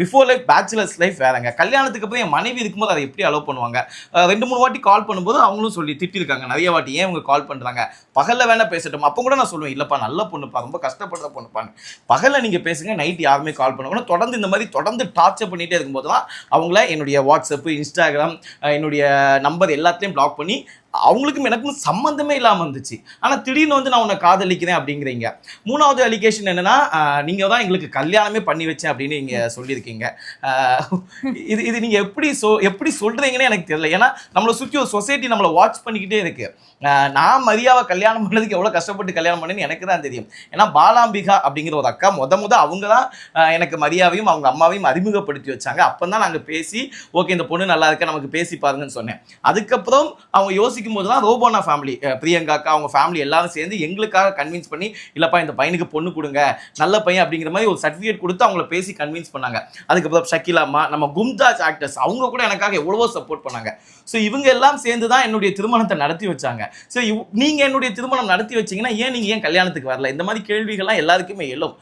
Before life bachelors life வேறங்க. கல்யாணத்துக்கு அப்புறம் என் மனைவி இருக்கும்போது அதை எப்படி அலோவ் பண்ணுவாங்க? ரெண்டு மூணு வாட்டி கால் பண்ணும்போது அவங்களும் சொல்லி திட்டிருக்காங்க. நிறைய வாட்டி ஏன் இவங்க கால் பண்ணுறாங்க பகல்ல வேணால் பேசட்டும். அப்போ கூட நான் சொல்லுவேன் இல்லைப்பா நல்ல பொண்ணுப்பா ரொம்ப கஷ்டப்படுற பொண்ணுப்பான்னு. பகலில் நீங்கள் பேசுங்க நைட் யாருமே கால் பண்ணக்கூடாது தொடர்ந்து இந்த மாதிரி தொடர்ந்து டார்ச்சர் பண்ணிகிட்டே இருக்கும்போது தான் அவங்கள என்னுடைய வாட்ஸ்அப்பு இன்ஸ்டாகிராம் என்னுடைய நம்பர் எல்லாத்தையும் பிளாக் பண்ணி அவங்களுக்கும் எனக்கும் சம்மந்தமே இல்லாமல் இருந்துச்சு. ஆனால் திடீர்னு வந்து நான் உன்னை காதலிக்கிறேன் அப்படிங்கிறீங்க. மூணாவது அலிகேஷன் என்னன்னா நீங்கள் தான் எங்களுக்கு கல்யாணமே பண்ணி வச்சேன் அப்படின்னு நீங்கள் சொல்லியிருக்கீங்க. ஆஹ் இது இது நீங்கள் எப்படி சொ எப்படி சொல்கிறீங்கன்னு எனக்கு தெரியல. ஏன்னா நம்மளை சுற்றி ஒரு சொசைட்டி நம்மளை வாட்ச் பண்ணிக்கிட்டே இருக்கு. நான் மரியாவை கல்யாணம் பண்ணதுக்கு எவ்வளோ கஷ்டப்பட்டு கல்யாணம் பண்ணேன்னு எனக்கு தான் தெரியும். ஏன்னா பாலாம்பிகா அப்படிங்கிற ஒரு அக்கா முத முத அவங்க தான் எனக்கு மரியாவையும் அவங்க அம்மாவையும் அறிமுகப்படுத்தி வச்சாங்க. அப்போ தான் நாங்கள் பேசி ஓகே இந்த பொண்ணு நல்லா இருக்கா? நமக்கு பேசி பாருங்கன்னு சொன்னேன். அதுக்கப்புறம் அவங்க யோசிக்கும் போது தான் ரோபோனா ஃபேமிலி பிரியங்காக்கா அவங்க ஃபேமிலி எல்லாரும் சேர்ந்து எங்களுக்காக கன்வின்ஸ் பண்ணி இல்லைப்பா இந்த பையனுக்கு பொண்ணு கொடுங்க. நல்ல பையன் அப்படிங்கிற மாதிரி ஒரு சர்டிஃபிகேட் கொடுத்து அவங்கள பேசி கன்வின்ஸ் பண்ணாங்க. அதுக்கப்புறம் ஷக்கிலாமா அம்மா நம்ம கும்தாஜ் ஆக்டர்ஸ் அவங்க கூட எனக்காக எவ்வளவோ சப்போர்ட் பண்ணாங்க. ஸோ இவங்க எல்லாம் சேர்ந்து தான் என்னுடைய திருமணத்தை நடத்தி வச்சாங்க. ஸோ நீங்கள் என்னுடைய திருமணம் நடத்தி வச்சிங்கன்னா ஏன் நீங்கள் ஏன் கல்யாணத்துக்கு வரல? இந்த மாதிரி கேள்விகள்லாம் எல்லாருக்குமே எழும்.